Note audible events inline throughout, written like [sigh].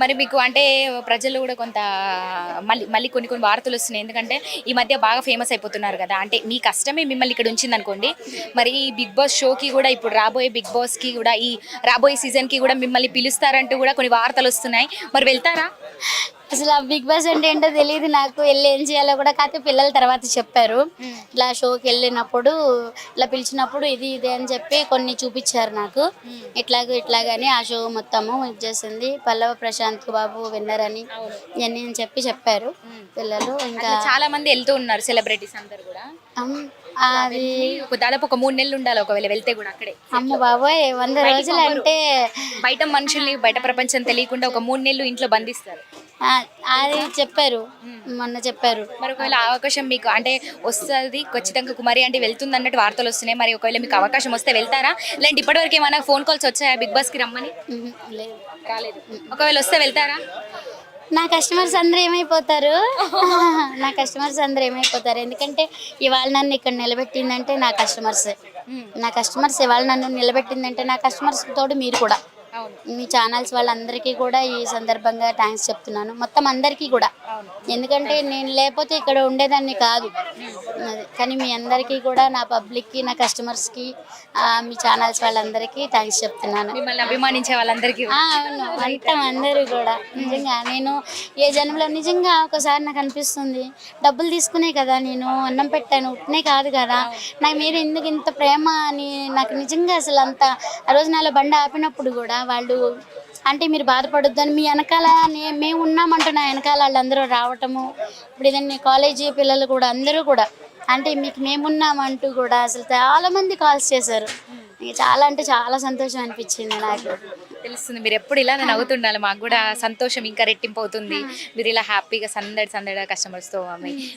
మరి మీకు అంటే ప్రజలు కూడా కొంత మళ్ళీ మళ్ళీ కొన్ని కొన్ని వార్తలు వస్తున్నాయి. ఎందుకంటే ఈ మధ్య బాగా ఫేమస్ అయిపోతున్నారు కదా. అంటే మీ కష్టమే మిమ్మల్ని ఇక్కడ ఉంచింది అనుకోండి. మరి ఈ బిగ్ బాస్ షోకి కూడా ఇప్పుడు రాబోయే బిగ్ బాస్కి కూడా ఈ రాబోయే సీజన్కి కూడా మిమ్మల్ని పిలుస్తారంటూ కూడా కొన్ని వార్తలు వస్తున్నాయి. మరి వెళ్తారా? అసలు ఆ బిగ్ బాస్ అంటే ఏంటో తెలియదు నాకు వెళ్ళి ఏం చేయాలో కూడా కాకపోతే పిల్లల తర్వాత చెప్పారు. ఇట్లా షోకి వెళ్ళినప్పుడు ఇట్లా పిలిచినప్పుడు ఇది ఇది అని చెప్పి కొన్ని చూపించారు నాకు. ఇట్లాగ ఇట్లాగని ఆ షో మొత్తము ఇచ్చేసింది పల్లవ ప్రశాంత్ బాబు విన్నర్ అని ఇవన్నీ అని చెప్పి చెప్పారు. పిల్లలు ఇంకా చాలా మంది వెళ్తూ ఉన్నారు సెలబ్రిటీస్ అందరు కూడా. అది ఒక దాదాపు ఒక మూడు నెలలు ఉండాలి ఒకవేళ వెళ్తే కూడా అక్కడే. అమ్మ బాబోయ్ వంద రోజులు అంటే బయట మనుషుల్ని బయట ప్రపంచం తెలియకుండా ఒక మూడు నెలలు ఇంట్లో బంధిస్తారు. అది చెప్పారు మొన్న చెప్పారు. మరి ఒకవేళ అవకాశం మీకు అంటే వస్తుంది ఖచ్చితంగా కుమారి అంటే వెళ్తుంది అన్నట్టు వార్తలు వస్తున్నాయి. మరి ఒకవేళ మీకు అవకాశం వస్తే వెళ్తారా? లేదంటే ఇప్పటివరకు ఏమైనా ఫోన్ కాల్స్ వచ్చాయా బిగ్ బాస్కి రమ్మని? లేదు. రాలేదు. ఒకవేళ వస్తే వెళ్తారా? నా కస్టమర్స్ అందరూ ఏమైపోతారు? నా కస్టమర్స్ అందరూ ఏమైపోతారు? ఎందుకంటే ఇవాళ నన్ను ఇక్కడ నిలబెట్టిందంటే నా కస్టమర్స్ నా కస్టమర్స్ ఇవాళ నన్ను నిలబెట్టిందంటే నా కస్టమర్స్ తోడు మీరు కూడా. మీ ఛానల్స్ వాళ్ళందరికీ కూడా ఈ సందర్భంగా థ్యాంక్స్ చెప్తున్నాను. మొత్తం అందరికీ కూడా. ఎందుకంటే నేను లేకపోతే ఇక్కడ ఉండేదాన్ని కాదు. అది కానీ మీ అందరికీ కూడా నా పబ్లిక్కి నా కస్టమర్స్కి మీ ఛానల్స్ వాళ్ళందరికీ థ్యాంక్స్ చెప్తున్నాను. మిమ్మల్ని అభిమానించే వాళ్ళందరికీ అవును. మొత్తం అందరూ కూడా. నిజంగా నేను ఏ జన్మలో నిజంగా ఒకసారి నాకు అనిపిస్తుంది డబ్బులు తీసుకునే కదా నేను అన్నం పెట్టాను ఉట్నే కాదు కదా. నాకు మీరు ఎందుకు ఇంత ప్రేమ అని నాకు నిజంగా అసలు అంత ఆ రోజు నాలో బండి ఆపినప్పుడు కూడా వాళ్ళు అంటే మీరు బాధపడొద్దని మీ వెనకాల మేము ఉన్నామంటున్నా వెనకాల వాళ్ళందరూ రావటము ఇప్పుడు ఇదన్నీ కాలేజీ పిల్లలు కూడా అందరూ కూడా అంటే మీకు మేమున్నామంటూ కూడా అసలు చాలా మంది కాల్స్ చేశారు. చాలా అంటే చాలా సంతోషం అనిపించింది నాకు. తెలుస్తుంది. మీరు ఎప్పుడు ఇలా నవ్వుతుండాలి. మాకు కూడా సంతోషం ఇంకా రెట్టింపు అవుతుంది. మీరు ఇలా హ్యాపీగా సందడి సందడి కస్టమర్స్తో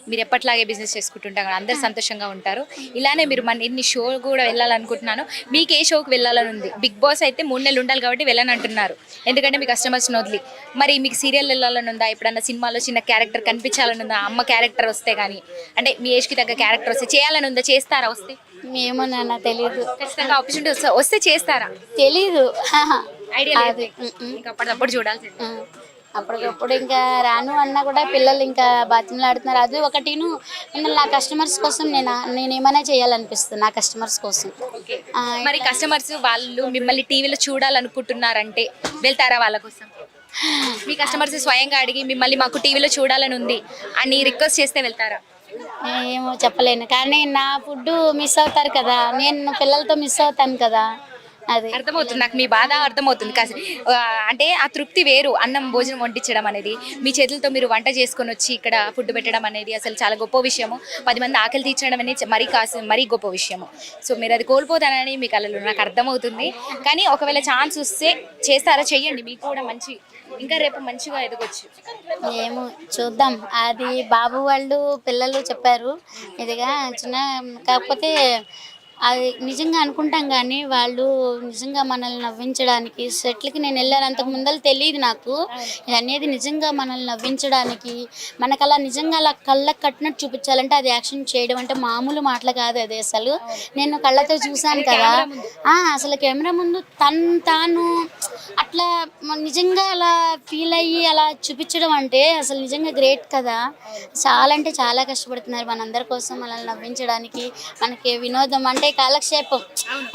మీరు ఎప్పటిలాగే బిజినెస్ చేసుకుంటుంటారు కదా, అందరు సంతోషంగా ఉంటారు. ఇలానే మీరు మన ఎన్ని షో కూడా వెళ్ళాలనుకుంటున్నాను. మీకు ఏ షోకి వెళ్ళాలని ఉంది? బిగ్ బాస్ అయితే మూడు నెలలు ఉండాలి కాబట్టి వెళ్ళని అంటున్నారు. ఎందుకంటే మీ కస్టమర్స్ని వదిలి. మరి మీకు సీరియల్ వెళ్ళాలని ఉందా? ఎప్పుడన్నా సినిమాలో చిన్న క్యారెక్టర్ కనిపించాలని ఉందా? అమ్మ క్యారెక్టర్ వస్తే కానీ అంటే మీ ఏజ్కి తగ్గ క్యారెక్టర్ వస్తే చేయాలని ఉందా? చేస్తారా? వస్తే? ఏమో నాన్న తెలీదు. ఖచ్చితంగా ఆపర్చునిటీ వస్తే వస్తే చేస్తారా? తెలీదు. ఐడియా లేదు. ఇంకా అప్పటికప్పుడు చూడాల్సింది. అప్పటికప్పుడు ఇంకా రాను అన్నా కూడా పిల్లలు ఇంకా బాత్రూంలో ఆడుతున్నారు. అది ఒకటిను నా కస్టమర్స్ కోసం నేను నేను ఏమైనా చేయాలనిపిస్తుంది నా కస్టమర్స్ కోసం. మరి కస్టమర్స్ వాళ్ళు మిమ్మల్ని టీవీలో చూడాలనుకుంటున్నారంటే వెళ్తారా వాళ్ళ కోసం? [sighs] మీ కస్టమర్స్ స్వయంగా అడిగి మిమ్మల్ని మాకు టీవీలో చూడాలని ఉంది అని రిక్వెస్ట్ చేస్తే వెళ్తారా? ఏమో చెప్పలేను. కానీ నా ఫుడ్ మిస్ అవుతారు కదా. నేను పిల్లలతో మిస్ అవుతాను కదా. అది. అర్థమవుతుంది. నాకు మీ బాధ అర్థమవుతుంది. కాసి అంటే ఆ తృప్తి వేరు. అన్నం భోజనం వండించడం అనేది మీ చేతులతో మీరు వంట చేసుకొని వచ్చి ఇక్కడ ఫుడ్ పెట్టడం అనేది అసలు చాలా గొప్ప విషయము. పది మంది ఆకలి తీర్చడం అనేది మరీ కాసి మరీ గొప్ప విషయము. సో మీరు అది కోల్పోతానని మీ కళలు నాకు అర్థమవుతుంది. కానీ ఒకవేళ ఛాన్స్ వస్తే చేస్తారా? చెయ్యండి. మీకు కూడా మంచి ఇంకా రేపు మంచిగా ఎదగొచ్చు. ఏమో చూద్దాం. అది బాబు వాళ్ళు పిల్లలు చెప్పారు. ఇదిగా చిన్న కాకపోతే అది నిజంగా అనుకుంటాం కానీ వాళ్ళు నిజంగా మనల్ని నవ్వించడానికి సెట్లకి నేను వెళ్ళాను అంతకు ముందర తెలియదు నాకు. అనేది నిజంగా మనల్ని నవ్వించడానికి మనకు అలా నిజంగా అలా కళ్ళకు కట్టినట్టు చూపించాలంటే అది యాక్షన్ చేయడం అంటే మామూలు మాటలు కాదు అది అసలు. నేను కళ్ళతో చూశాను కదా. అసలు కెమెరా ముందు తను తాను అట్లా నిజంగా అలా ఫీల్ అయ్యి అలా చూపించడం అంటే అసలు నిజంగా గ్రేట్ కదా. చాలా అంటే చాలా కష్టపడుతున్నారు మనందరి కోసం మనల్ని నవ్వించడానికి. మనకి వినోదం అంటే కాలక్షేపం.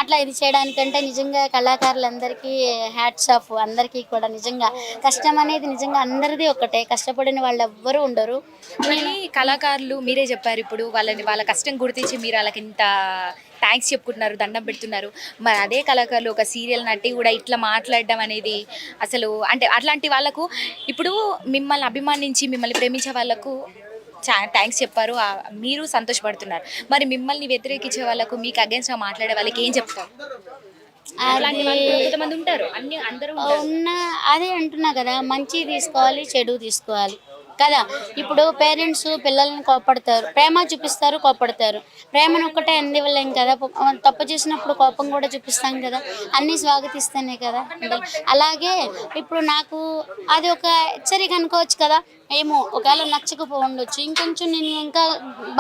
అట్లా ఇది చేయడానికంటే నిజంగా కళాకారులందరికీ హ్యాట్స్ ఆఫ్ అందరికీ కూడా నిజంగా కష్టం అనేది నిజంగా అందరిది ఒకటే కష్టపడిన వాళ్ళు ఎవ్వరూ ఉండరు కళాకారులు మీరే చెప్పారు ఇప్పుడు వాళ్ళని వాళ్ళ కష్టం గుర్తించి మీరు వాళ్ళకి ఇంత థ్యాంక్స్ చెప్పుకుంటున్నారు దండం పెడుతున్నారు. మరి అదే కళాకారులు ఒక సీరియల్ నటి కూడా ఇట్లా మాట్లాడడం అనేది అసలు అంటే అట్లాంటి వాళ్ళకు ఇప్పుడు మిమ్మల్ని అభిమానించి మిమ్మల్ని ప్రేమించే వాళ్ళకు థ్యాంక్స్ చెప్పారు. మీరు సంతోషపడుతున్నారు. మరి మిమ్మల్ని వ్యతిరేకించే వాళ్ళకు మీకు అగేన్స్ట్గా మాట్లాడే వాళ్ళకి ఏం చెప్తారు? అలాంటి వాళ్ళు కొంతమంది ఉంటారు. అన్ని అందరూ ఉన్న అదే అంటున్నా కదా మంచి తీసుకోవాలి చెడు తీసుకోవాలి. కదా? ఇప్పుడు పేరెంట్స్ పిల్లల్ని కోపడతారు ప్రేమ చూపిస్తారు కోపడతారు ప్రేమను ఒక్కటే అందివ్వలేం కదా? తప్పు చేసినప్పుడు కోపం కూడా చూపిస్తాం కదా? అన్నీ స్వాగతిస్తేనే కదా. అలాగే ఇప్పుడు నాకు అది ఒక హెచ్చరిక అనుకోవచ్చు కదా? ఏమో ఒకవేళ నచ్చకపో ఉండొచ్చు ఇంకొంచెం నేను ఇంకా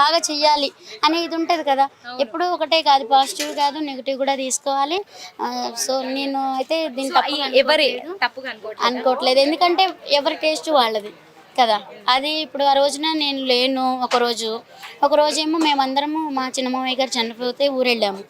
బాగా చెయ్యాలి అనేది ఉంటుంది కదా? ఎప్పుడూ ఒకటే కాదు పాజిటివ్ కాదు నెగిటివ్ కూడా తీసుకోవాలి. సో నేను అయితే దీని తప్పు ఎవరి అనుకోవట్లేదు ఎందుకంటే ఎవరి టేస్ట్ వాళ్ళది. కదా. అది ఇప్పుడు ఆ రోజున నేను లేను ఒక రోజు మేమందరము మా చిన్నమామయ్య గారు చనిపోతే ఊరెళ్ళాము.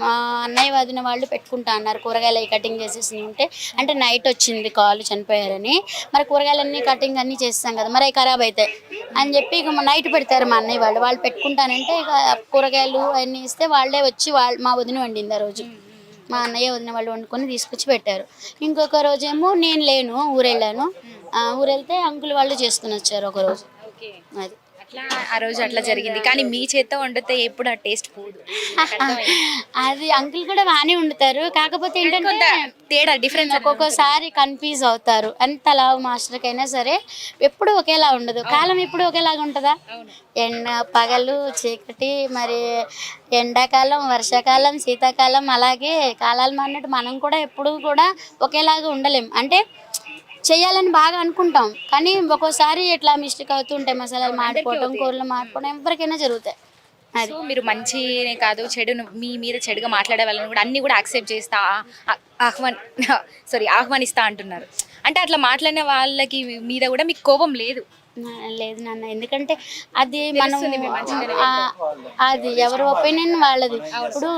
మా అన్నయ్య వదిన వాళ్ళు పెట్టుకుంటా అన్నారు కూరగాయలు అవి కటింగ్ చేసేసి ఉంటే. అంటే నైట్ వచ్చింది కాలు చనిపోయారని. మరి కూరగాయలన్నీ కటింగ్ అన్నీ చేస్తాం కదా మరి అవి ఖరాబ్ అవుతాయి అని చెప్పి ఇక నైట్ పెడతారు మా అన్నయ్య వాళ్ళు. వాళ్ళు పెట్టుకుంటానంటే ఇక కూరగాయలు అవన్నీ ఇస్తే వాళ్ళే వచ్చి వాళ్ళు మా వదిన వండింది ఆ రోజు. మా అన్నయ్య వదిన వాళ్ళు వండుకొని తీసుకొచ్చి పెట్టారు. ఇంకొక రోజేమో నేను లేను ఊరెళ్ళాను. ఆ, ఊరెళ్తే అంకుల్ వాళ్ళు చేసుకుని వచ్చారు ఒక రోజు. ఓకే. అది. అట్లా ఆ రోజు అట్లా జరిగింది. కానీ మీ చేత్తో వండితే ఎప్పుడు ఆ టేస్ట్ పోదు. అది అంకుల్ కూడా బాగానే వండుతారు. కాకపోతే ఏంటంటే తేడా డిఫరెన్స్ ఒక్కొక్కసారి కన్ఫ్యూజ్ అవుతారు. ఎంత లావు మాస్టర్కైనా సరే ఎప్పుడు ఒకేలా ఉండదు. కాలం ఎప్పుడు ఒకేలాగా ఉంటుందా? ఎండ పగలు చీకటి మరి ఎండాకాలం వర్షాకాలం శీతాకాలం అలాగే కాలాలు మారినట్టు మనం కూడా ఎప్పుడు కూడా ఒకేలాగా ఉండలేం. అంటే చేయాలని బాగా అనుకుంటాం. కానీ ఒక్కోసారి ఇట్లా మిస్టేక్ అవుతూ ఉంటాయి. మసాలాలు మాడిపోవడం కూరలు మాడిపోవడం ఎవరికైనా జరుగుతాయి. అది. సో మీరు మంచినే కాదు చెడును మీ మీద చెడుగా మాట్లాడే వాళ్ళని కూడా అన్ని కూడా యాక్సెప్ట్ చేస్తా ఆహ్వాన్ [laughs] సారీ ఆహ్వానిస్తా అంటున్నారు. అంటే అట్లా మాట్లాడిన వాళ్ళకి మీద కూడా మీకు కోపం లేదు? లేదు నాన్న. ఎందుకంటే అది మనం అది ఎవరి ఒపీనియన్ వాళ్ళది. ఇప్పుడు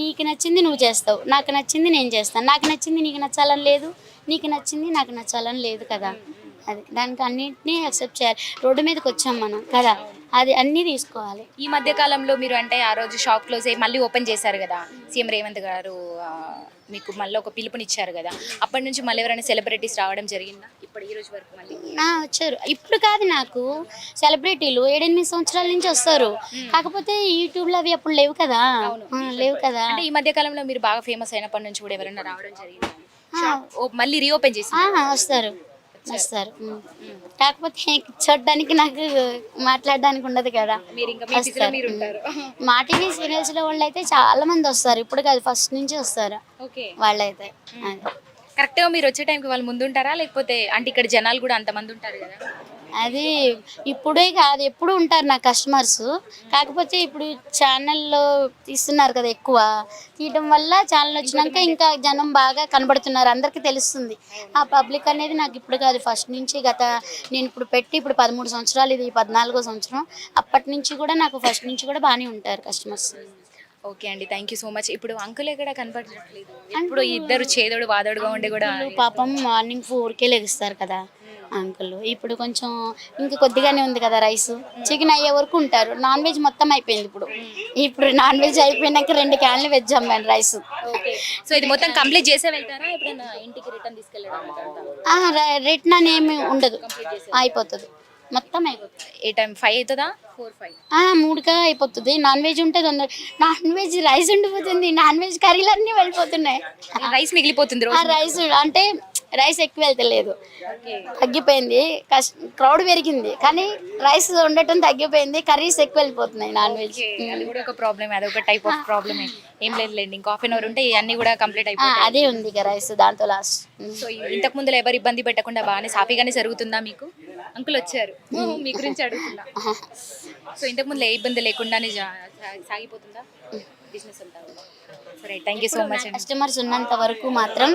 నీకు నచ్చింది నువ్వు చేస్తావు. నాకు నచ్చింది నేను చేస్తాను. నాకు నచ్చింది నీకు నచ్చాలని లేదు. నీకు నచ్చింది నాకు నచ్చాలని లేదు కదా. అది దానికి అన్నింటినీ యాక్సెప్ట్ చేయాలి. రోడ్డు మీదకి వచ్చాం మనం కదా. అది అన్నీ తీసుకోవాలి. ఈ మధ్య కాలంలో మీరు అంటే ఆ రోజు షాప్ క్లోజ్ అయ్యి మళ్ళీ ఓపెన్ చేశారు కదా. సీఎం రేవంత్ గారు మీకు మళ్ళీ ఒక పిలుపునిచ్చారు కదా. అప్పటి నుంచి మళ్ళీ ఎవరైనా సెలబ్రిటీస్ రావడం జరిగిందా? ఇప్పుడు ఈ రోజు వరకు మళ్ళీ? వచ్చారు. ఇప్పుడు కాదు నాకు. సెలబ్రిటీలు ఏడెనిమిది సంవత్సరాల నుంచి వస్తారు. కాకపోతే యూట్యూబ్లో అవి అప్పుడు లేవు కదా. లేవు కదా. అంటే ఈ మధ్య కాలంలో మీరు బాగా ఫేమస్ అయినప్పటి నుంచి కూడా ఎవరైనా రావడం జరిగిందా? మళ్ళీ రీఓపెన్ చేసి వస్తారు. వస్తారు. కాకపోతే చూడడానికి నాకు మాట్లాడడానికి ఉండదు కదా. మీరు ఇంకా మీ టీవీ సీరియల్స్లో వాళ్ళు అయితే చాలా మంది వస్తారు. ఇప్పుడు కాదు ఫస్ట్ నుంచి వస్తారు. వాళ్ళైతే. కరెక్ట్గా మీరు వచ్చే టైంకి వాళ్ళు ముందు ఉంటారా లేకపోతే అంటే ఇక్కడ జనాలు కూడా అంతమంది ఉంటారు కదా? అది ఇప్పుడే కాదు ఎప్పుడు ఉంటారు నా కస్టమర్స్ కాకపోతే ఇప్పుడు ఛానల్లో తీస్తున్నారు కదా ఎక్కువ. తీయడం వల్ల ఛానల్ వచ్చినాక ఇంకా జనం బాగా కనబడుతున్నారు అందరికీ తెలుస్తుంది. ఆ పబ్లిక్ అనేది నాకు ఇప్పుడు కాదు ఫస్ట్ నుంచి గత నేను ఇప్పుడు పెట్టి ఇప్పుడు పదమూడు సంవత్సరాలు ఇది పద్నాలుగో సంవత్సరం. అప్పటి నుంచి కూడా నాకు ఫస్ట్ నుంచి కూడా బాగానే ఉంటారు కస్టమర్స్ ఓకే అండి థ్యాంక్ యూ సో మచ్ ఇప్పుడు అంకుల్ ఎక్కడ కనపడట్లేదు? ఇప్పుడు ఇద్దరు చేదోడు వాదోడుగా ఉండి కూడా పాపం మార్నింగ్ ఫోర్కే లెగిస్తారు కదా. అంకుల్. ఇప్పుడు కొంచెం ఇంకా కొద్దిగానే ఉంది కదా రైస్. చికెన్ అయ్యే వరకు ఉంటారు. నాన్ వెజ్ మొత్తం అయిపోయింది ఇప్పుడు. ఇప్పుడు నాన్ వెజ్ అయిపోయినాక రెండు క్యాన్లు వెజ్ అమ్మాను రైస్. సో ఇది మొత్తం కంప్లీట్ చేసే వెళ్తారా? ఎప్పుడైనా ఇంటికి రిటర్న్ తీసుకెళ్ళడం రిటర్న్ అని ఏమి ఉండదు. అయిపోతుంది. మొత్తం అయిపోతుంది. ఏ టైం? ఫైవ్ అవుతుందా ఫోర్ ఫైవ్. మూడుగా అయిపోతుంది. నాన్ వెజ్ ఉంటే తొందర నాన్ వెజ్ రైస్ ఉండిపోతుంది. నాన్ వెజ్ కర్రీలు అన్నీ వెళ్ళిపోతున్నాయి. రైస్ మిగిలిపోతుంది రైస్ అంటే రైస్ ఎక్కువ వెళ్తలేదు. తగ్గిపోయింది. క్రౌడ్ పెరిగింది. కానీ రైస్ ఉండటం తగ్గిపోయింది. కర్రీస్ ఎక్కువ వెళ్ళిపోతున్నాయి నాన్ వెజ్. అది కూడా ఒక ప్రాబ్లమ్ అది ఒక టైప్ ఆఫ్ ప్రాబ్లమే ఏం. లేదులేండి. ఇంకా హాఫ్ అన్ అవర్ ఉంటే అన్ని కూడా కంప్లీట్ ఆ, అయిపోతాయి. అదే ఉంది ఇక రైస్ దాంతో లాస్ట్ సో ఇంతకు ముందులో ఎవరు ఇబ్బంది పెట్టకుండా బాగానే సాఫీగానే జరుగుతుందా మీకు? అంకుల్ వచ్చారు మీ గురించి అడుగుతున్నా. సో ఇంతకు ముందు ఏ ఇబ్బంది లేకుండానే సాగిపోతుందా? బిజినెస్ అంతా సరే thank you so much customers ఉన్నంత వరకు మాత్రం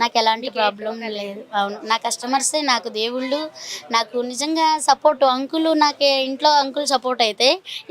నాకు ఎలాంటి ప్రాబ్లం లేదు. అవును. నా కస్టమర్సే నాకు దేవుళ్ళు నాకు నిజంగా సపోర్ట్ అంకులు నాకు ఇంట్లో అంకుల్ సపోర్ట్ అయితే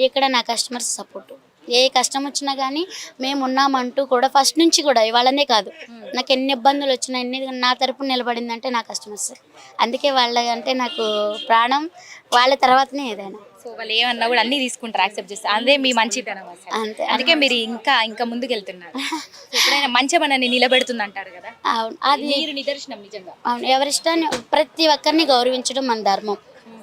ఇక్కడ నా కస్టమర్స్ సపోర్ట్ ఏ కష్టం వచ్చినా కానీ మేము ఉన్నామంటూ కూడా ఫస్ట్ నుంచి కూడా ఇవాళనే కాదు. నాకు ఎన్ని ఇబ్బందులు వచ్చినా ఎన్ని నా తరపున నిలబడిందంటే నా కస్టమర్స్ అందుకే వాళ్ళ అంటే నాకు ప్రాణం వాళ్ళ తర్వాతనే ఏదైనా. సో వాళ్ళు ఏమన్నా కూడా అన్ని తీసుకుంటారు యాక్సెప్ట్ చేస్తారు అదే మీ మంచితనం అంతే అందుకే మీరు ఇంకా ఇంకా ముందుకు వెళ్తున్నారు. [laughs] ఎప్పుడైనా మంచి మనని నిలబెడుతుంది అంటారు కదా? అవును అది మీరు నిదర్శనం నిజంగా. అవును ఎవరిష్టాన్ని ప్రతి ఒక్కరిని గౌరవించడం మన ధర్మం.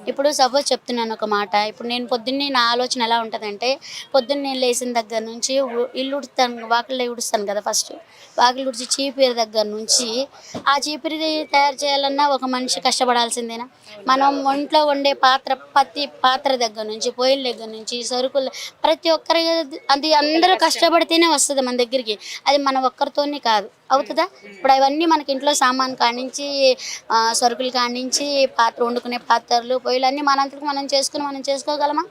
ఇప్పుడు సపోజ్ చెప్తున్నాను ఒక మాట. ఇప్పుడు నేను పొద్దున్నే నా ఆలోచన ఎలా ఉంటుందంటే పొద్దున్న నేను లేచిన దగ్గర నుంచి ఇల్లు ఉడుస్తాను వాకిళ్ళు ఉడుస్తాను కదా ఫస్ట్ వాకిళ్ళు ఉడిచి చీపిరి దగ్గర నుంచి ఆ చీపిరి తయారు చేయాలన్నా ఒక మనిషి కష్టపడాల్సిందేనా? మనం ఒంట్లో వండే పాత్ర ప్రతి పాత్ర దగ్గర నుంచి పొయ్యిల దగ్గర నుంచి సరుకులు ప్రతి ఒక్కరి అది అందరూ కష్టపడితేనే వస్తుంది మన దగ్గరికి. అది మన ఒక్కరితోనే కాదు. అవుతుందా? ఇప్పుడు అవన్నీ మనకి ఇంట్లో సామాన్ కానించి సరుకులు కానించి పాత్ర వండుకునే పాత్రలు పొయ్యిలు అన్నీ మనంతకు మనం చేసుకుని మనం చేసుకోగలమా?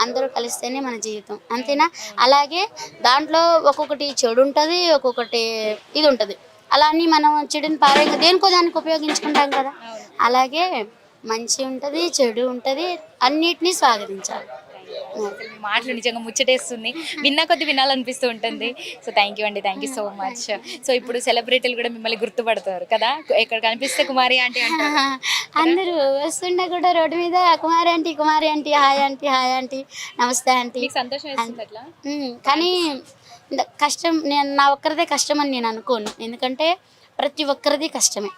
అందరూ కలిస్తేనే మన జీవితం. అంతేనా? అలాగే దాంట్లో ఒక్కొక్కటి చెడు ఉంటుంది ఒక్కొక్కటి ఇది ఉంటుంది. అలా అని మనం చెడుని పారే దేనికో దానికి ఉపయోగించుకుంటాం కదా? అలాగే మంచి ఉంటుంది చెడు ఉంటుంది అన్నిటినీ స్వాగతించాలి. అసలు మీ మాటలు నిజంగా ముచ్చటేస్తుంది. విన్నా కొద్ది వినాలనిపిస్తూ ఉంటుంది. సో థ్యాంక్ యూ అండి. Thank you so much so ఇప్పుడు సెలబ్రిటీలు కూడా మిమ్మల్ని గుర్తుపడతారు కదా? ఎక్కడ కనిపిస్తే కుమారి అంటే అంటారు. [laughs] అందరూ వస్తుండే కూడా రోడ్డు మీద Kumari aunty Kumari aunty hi aunty hi aunty నమస్తే ఆంటీ. మీకు సంతోషం ఉమ్, కానీ కష్టం నేను నా ఒక్కరిదే కష్టం అని నేను అనుకోను. ఎందుకంటే ప్రతి ఒక్కరిది కష్టమే.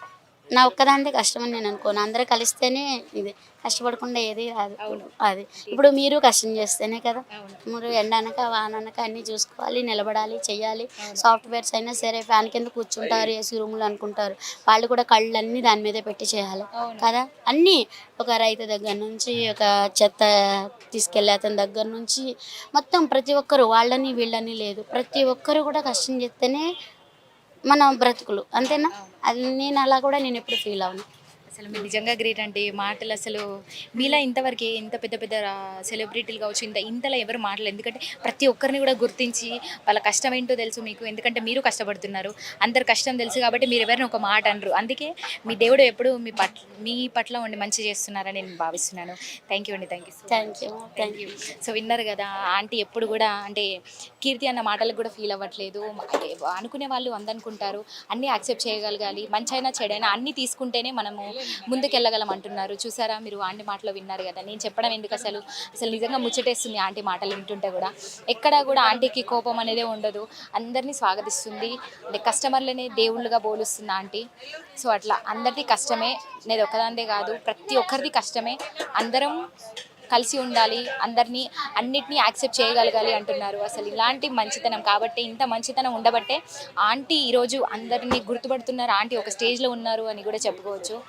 నా ఒక్కదానిదే కష్టం అని నేను అనుకోను. అందరూ కలిస్తేనే ఇది. కష్టపడకుండా ఏది రాదు. అది. ఇప్పుడు మీరు కష్టం చేస్తేనే కదా మీరు ఎండనక వాననక అన్నీ చూసుకోవాలి నిలబడాలి చెయ్యాలి. సాఫ్ట్వేర్స్ అయినా సరే ఫ్యాన్ కింద కూర్చుంటారు ఏసీ రూములు అనుకుంటారు. వాళ్ళు కూడా కళ్ళన్నీ దాని మీదే పెట్టి చేయాలి. కదా? అన్నీ ఒక రైతు దగ్గర నుంచి ఒక చెత్త తీసుకెళ్ళే అతని దగ్గర నుంచి మొత్తం ప్రతి ఒక్కరు వాళ్ళని వీళ్ళని లేదు. ప్రతి ఒక్కరు కూడా కష్టం చేస్తేనే మన బ్రతుకులు అంతేనా? అది నేను అలా కూడా నేను ఎప్పుడు ఫీల్ అవును అసలు మీరు నిజంగా గ్రేట్ అంటే మాటలు అసలు మీలా ఇంతవరకు ఇంత పెద్ద పెద్ద సెలబ్రిటీలు కావచ్చు ఇంత ఇంతలా ఎవరు మాటలు. ఎందుకంటే ప్రతి ఒక్కరిని కూడా గుర్తించి వాళ్ళ కష్టం ఏంటో తెలుసు మీకు. ఎందుకంటే మీరు కష్టపడుతున్నారు. అందరు కష్టం తెలుసు కాబట్టి మీరు ఎవరిని ఒక మాట అనరు. అందుకే మీ దేవుడు ఎప్పుడు మీ పట్ల మీ పట్ల ఉండి మంచి చేస్తున్నారని నేను భావిస్తున్నాను. థ్యాంక్ యూ అండి. Thank you thank you thank you so విన్నారు కదా ఆంటీ ఎప్పుడు కూడా అంటే కీర్తి అన్న మాటలకు కూడా ఫీల్ అవ్వట్లేదు. అనుకునే వాళ్ళు అందనుకుంటారు. అన్నీ యాక్సెప్ట్ చేయగలగాలి. మంచైనా చెడైనా అన్నీ తీసుకుంటేనే మనము ముందుకెళ్ళగలం అంటున్నారు. చూసారా? మీరు ఆంటీ మాటలో విన్నారు కదా. నేను చెప్పడం ఎందుకు అసలు? అసలు నిజంగా ముచ్చటేస్తుంది ఆంటీ మాటలు వింటుంటే కూడా. ఎక్కడా కూడా ఆంటీకి కోపం అనేదే ఉండదు. అందరినీ స్వాగతిస్తుంది. అంటే కస్టమర్లనే దేవుళ్ళుగా బోలుస్తుంది ఆంటీ. సో అట్లా అందరిది కష్టమే. నేను ఒకదాందే కాదు ప్రతి ఒక్కరిది కష్టమే. అందరం కలిసి ఉండాలి. అందరినీ అన్నిటినీ యాక్సెప్ట్ చేయగలగాలి అంటున్నారు. అసలు ఇలాంటి మంచితనం. కాబట్టి ఇంత మంచితనం ఉండబట్టే ఆంటీ ఈరోజు అందరినీ గుర్తుపడుతున్నారు. ఆంటీ ఒక స్టేజ్లో ఉన్నారు అని కూడా చెప్పుకోవచ్చు.